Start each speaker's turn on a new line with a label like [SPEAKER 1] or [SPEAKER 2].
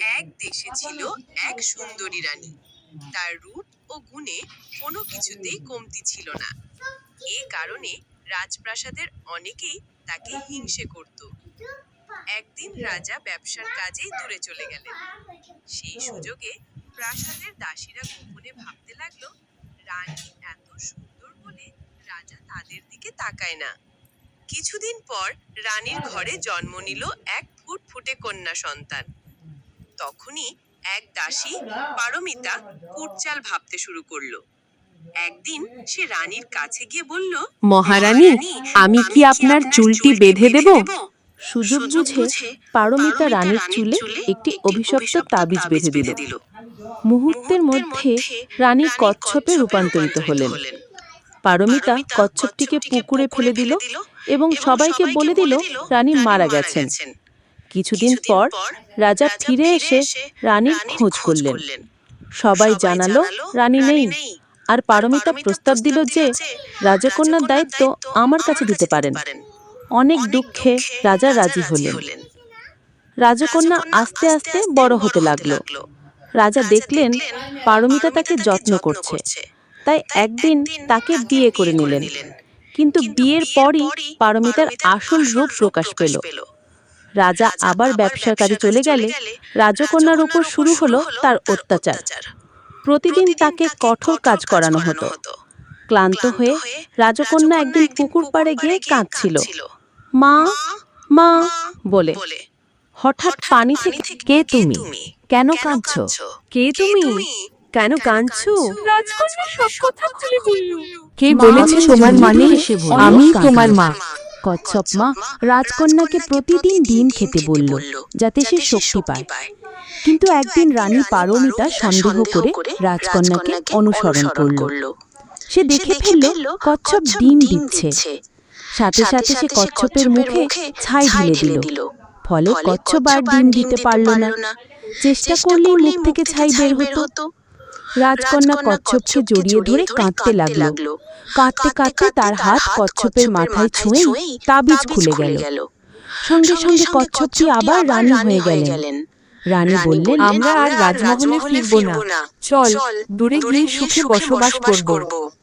[SPEAKER 1] এক দেশে ছিল এক সুন্দরী রানী। তার রূপ ও গুণে কোনো কিছুতেই কমতি ছিল না। এ কারণে রাজপ্রাসাদের অনেকেই তাকে হিংসে করত। একদিন রাজা ব্যবসার কাজেই দূরে চলে গেলেন। সেই সুযোগে প্রাসাদের দাসীরা গোপনে ভাবতে লাগল, রানী এত সুন্দর বলে রাজা তাদের দিকে তাকায় না। কিছুদিন পর রানীর ঘরে জন্ম নিল এক ফুটফুটে কন্যা সন্তান। তখনই এক দাসী পারমিতা কুটচাল ভাবতে শুরু করল। একদিন সে রানীর কাছে গিয়ে বলল
[SPEAKER 2] মহারানী আমি কি আপনার চুলটি বেঁধে দেব? সুযোগ বুঝে পারমিতা রানীর চুলে একটি অভিশপ্ত তাবিজ বেঁধে দিল। মুহূর্তের মধ্যে রানী কচ্ছপে রূপান্তরিত হলেন। পারমিতা কচ্ছপটিকে পুকুরে ফেলে দিল এবং সবাইকে বলে দিল রানী মারা গেছেন। কিছুদিন পর রাজা ফিরে এসে রানীর খোঁজ করলেন। সবাই জানালো রানী নেই। আর পারমিতা প্রস্তাব দিল যে রাজকন্যার দায়িত্ব আমার কাছে দিতে পারেন। অনেক দুঃখে রাজা রাজি হলেন। রাজকন্যা আস্তে আস্তে বড় হতে লাগল। রাজা দেখলেন পারমিতা তাকে যত্ন করছে। তাই একদিন তাকে বিয়ে করে নিলেন। কিন্তু বিয়ের পরই পারমিতার আসল রূপ প্রকাশ পেল। রাজা আবার ব্যবসার কাজে চলে গেলে রাজকন্যার উপর শুরু হলো তার অত্যাচার। প্রতিদিন তাকে কঠোর কাজ করানো হতো। ক্লান্ত হয়ে রাজকন্যা একদিন পুকুর পাড়ে গিয়ে কাঁদছিল। মা মা বলে। হঠাৎ পানি থেকে কে তুমি? কেন কাঁদছো? কে তুমি? কেন কাঁদছো?
[SPEAKER 3] রাজকন্যা সব কথা খুলে
[SPEAKER 2] কে
[SPEAKER 3] বলেছে তোমার মানে?
[SPEAKER 2] আমি তোমার মা। কচ্ছপ মা রাজকন্যাকে প্রতিদিন ডিম খেতে বলল যাতে সে শক্তি পায়। কিন্তু একদিন রানী পারমিতা সন্দেহ করে রাজকন্যাকে অনুসরণ করল। সে দেখে ফেলল কচ্ছপ ডিম দিচ্ছে। সাথে সাথে সে কচ্ছপের মুখে ছাই ঢেলে দিল। ফলে কচ্ছপ আর ডিম দিতে পারল না। চেষ্টা করলেই মুখ থেকে ছাই বের হতো। রাজকন্যা কচ্ছপকে জড়িয়ে ধরে কাঁদতে লাগল। কাঁদতে কাঁদতে তার হাত কচ্ছপের মাথায় ছুঁয়ে তাবিজ খুলে গেল। সঙ্গে সঙ্গে কচ্ছপটি আবার রানী হয়ে গেলেন। রানী বললেন
[SPEAKER 3] আমরা আর রাজমহলে ফিরবো না। চল দূরে গিয়ে সুখে বসবাস করব।